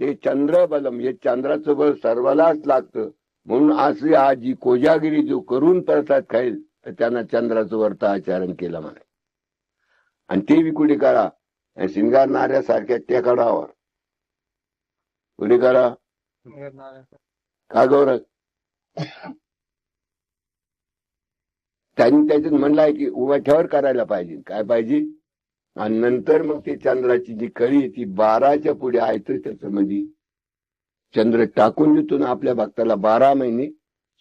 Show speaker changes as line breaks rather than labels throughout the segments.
ते चंद्र बलम हे चंद्राचं बळ सर्वालाच लागतं. म्हणून असे हा जी कोजागिरी जो करून प्रसाद खाईल तर त्यांना चंद्राचं वर्त आचरण केलं म्हणे. आणि ते बी कुठे करा? या शिंगारणाऱ्यासारख्या टेकडावर कुठे करा? का गौरव? त्यांनी त्याच्यात म्हणलंय की उभ्याठ्यावर करायला पाहिजे. काय पाहिजे? आणि नंतर मग ते चंद्राची जी कळी ती बाराच्या पुढे आहे तर त्याचं म्हणजे चंद्र टाकून देतो ना आपल्या भक्ताला बारा महिने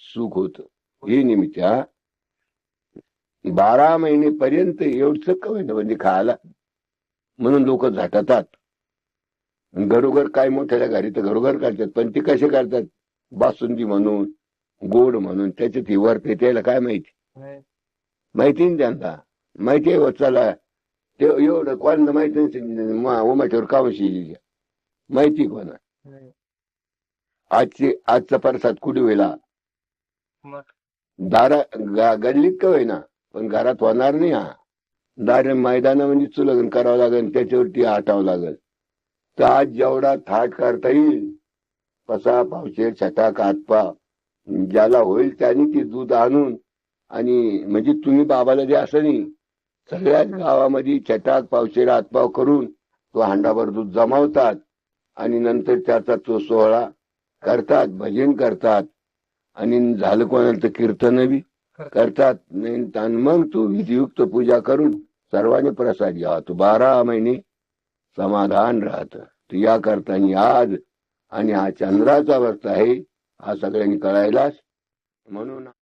सुख होत. हे निमित्त बारा महिने पर्यंत एवढच ना म्हणजे खायला? म्हणून लोक झटतात. घरोघर काय मोठ्या घरी तर घरोघर करतात पण ते कसे करतात? बासुंदी म्हणून गोड म्हणून त्याच्यात ही वरते त्याला काय माहिती? माहिती ना त्यांना. माहिती आहे चला एवढं कोणाला माहिती नसेल उमाच्यावर शिली माहिती कोणा आजची आजचा प्रसाद कुठे होईला दारा गा- गल्लीत का होईना पण घरात होणार नाही हा दार मैदानामध्ये चुलगन करावं लागेल त्याच्यावरती हटावं लागेल तर आज जेवढा थाट करता येईल पसा पावशे छटाक हातपा ज्याला होईल त्याने ते दूध आणून आणि म्हणजे तुम्ही बाबाला जे असं नाही सगळ्याच गावामध्ये छटाक पावशेर हातपाव करून तो हांडाभर दूध जमावतात आणि नंतर त्याचा तो सोहळा करतात भजन करतात. आणि झालं तर कीर्तन बी करतात. नाही मग तू विधियुक्त पूजा करून सर्वांनी प्रसाद घ्यावा. तू बारा महिने समाधान राहत. तू या करताना आज आणि हा चंद्राचा वर्त आहे हा सगळ्यांनी कळायलाच. म्हणून